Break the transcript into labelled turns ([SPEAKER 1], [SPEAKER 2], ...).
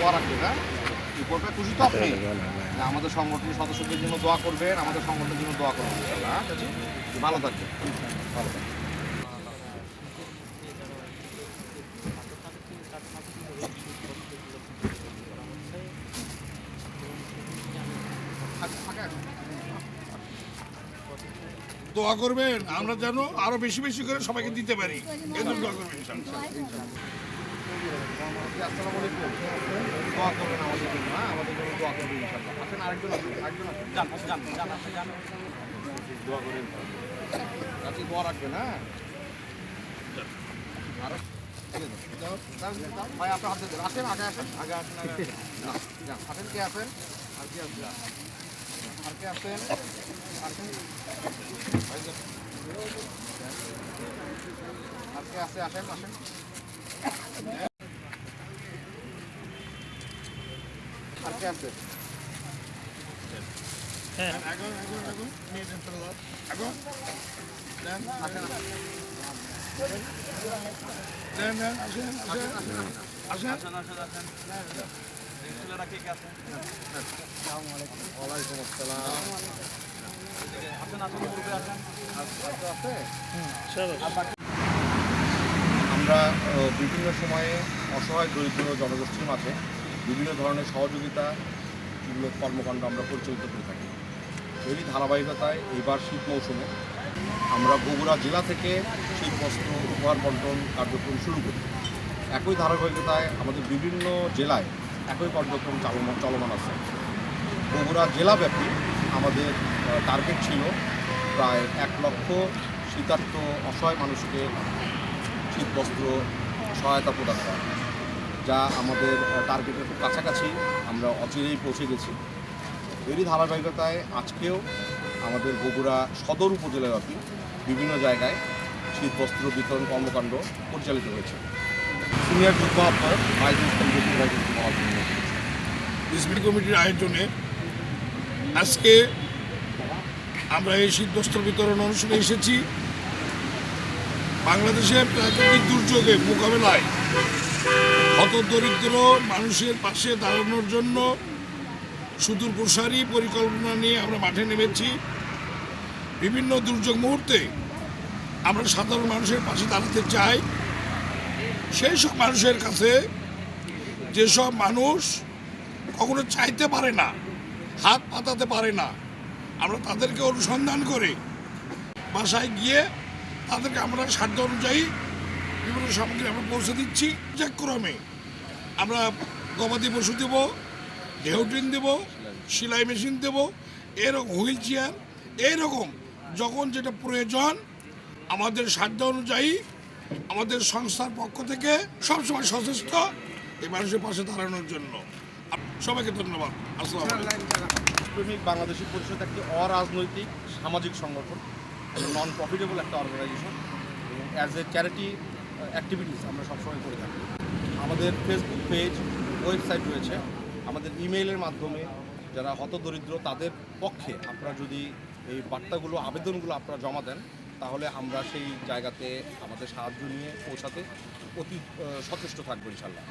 [SPEAKER 1] হ্যাঁ? খুশি তো আপনি? আমাদের সংগঠনের সদস্যদের জন্য দোয়া করবেন আমাদের সংগঠনের জন্য দোয়া করবেন হ্যাঁ? ভালো থাকবেন। ভালো থাকবেন।
[SPEAKER 2] দোয়া করবেন আমরা যেন আরও বেশি বেশি করে সবাইকে দিতে পারি। এজন্য দোয়া করবেন ইনশাআল্লাহ।
[SPEAKER 1] আসসালামু আলাইকুম দোয়া করবেন আমাদের জন্য হ্যাঁ আমাদের জন্য দোয়া করবেন ইনশাআল্লাহ আসেন আরেকজন আসেন আরেকজন আসেন দোয়া করেন চাচি দোয়া রাখবেন হ্যাঁ আরও। ভাই আপনার হাতে। আসেন আগে আসেন আগে আসেন আগে আসেন। যান, আসেন কে আসেন আর কি আসেন আর কে আসেন আসেন যান। আর কে আসে আসেন আসেন আর কে আছে
[SPEAKER 2] এখন এখন এখন নিয়ে যান চলো এখন দেন
[SPEAKER 1] আসেন আসেন
[SPEAKER 2] দেন দেন আসেন আসেন আসেন
[SPEAKER 1] ওয়ালাইকুম আসসালাম আমরা বিভিন্ন সময়ে অসহায় দরিদ্র জনগোষ্ঠীর মাঝে বিভিন্ন ধরনের সহযোগিতা মূলক কর্মকাণ্ড আমরা পরিচালিত করে থাকি। এরই ধারাবাহিকতায় এইবার শীত মৌসুমে আমরা বগুড়া জেলা থেকে শীত বস্ত্র উপহার বন্টন কার্যক্রম শুরু করি। একই ধারাবাহিকতায় আমাদের বিভিন্ন জেলায় একই কার্যক্রম চালমান, চলমান আছে। বগুড়া জেলাব্যাপী আমাদের টার্গেট ছিল প্রায় এক লক্ষ শীতার্থ অসহায় মানুষকে শীত বস্ত্র সহায়তা প্রদান করা। যা আমাদের টার্গেটের খুব কাছাকাছি। আমরা অচিরেই পৌঁছে গেছি। এরই ধারাবাহিকতায় আজকেও আমাদের বগুড়া সদর উপজেলাব্যাপী বিভিন্ন জায়গায় শীত বস্ত্র বিতরণ কর্মকাণ্ড পরিচালিত হয়েছে। সিনিয়র যুদ্ধ আহ্বায়ক
[SPEAKER 2] কমিটির আয়োজনে আজকে আমরা এই শীত বস্ত্র বিতরণ অনুষ্ঠানে এসেছি। বাংলাদেশের প্রাকৃতিক দুর্যোগে মোকাবেলায় হত দরিদ্র মানুষের পাশে দাঁড়ানোর জন্য সুদূর প্রসারী পরিকল্পনা নিয়ে আমরা মাঠে নেমেছি। বিভিন্ন দুর্যোগ মুহূর্তে আমরা সাধারণ মানুষের পাশে দাঁড়াতে চাই। সেই সব মানুষের কাছে যেসব মানুষ কখনো চাইতে পারে না, হাত পাতাতে পারে না, আমরা তাদেরকে অনুসন্ধান করে বাসায় গিয়ে তাদেরকে আমরা সাধ্য অনুযায়ী বিভিন্ন সামগ্রী আমরা পৌঁছে দিচ্ছি। ক্রমে। আমরা গবাদি পশু দেব ঢেউটিন দেব, সেলাই মেশিন দেব, এরকম হুইল চেয়ার এইরকম যখন যেটা প্রয়োজন, আমাদের সাধ্য অনুযায়ী আমাদের সংস্থার পক্ষ থেকে সবসময় সচেষ্ট এই মানুষের পাশে দাঁড়ানোর জন্য। সবাইকে ধন্যবাদ। আসসালামু
[SPEAKER 1] প্রেমিক বাংলাদেশি পরিষদ একটি অরাজনৈতিক সামাজিক সংগঠন নন প্রফিটেবল একটা organisation as a charity activities আমরা সবসময় করে থাকি। আমাদের ফেসবুক পেজ ওয়েবসাইট রয়েছে। আমাদের ইমেইলের মাধ্যমে যারা হতদরিদ্র, তাদের পক্ষে আপনারা যদি এই বার্তাগুলো, আবেদনগুলো আপনারা জমা দেন, তাহলে আমরা সেই জায়গাতে আমাদের সাহায্য নিয়ে পৌঁছাতে অতি সচেষ্ট থাকব ইনশাল্লাহ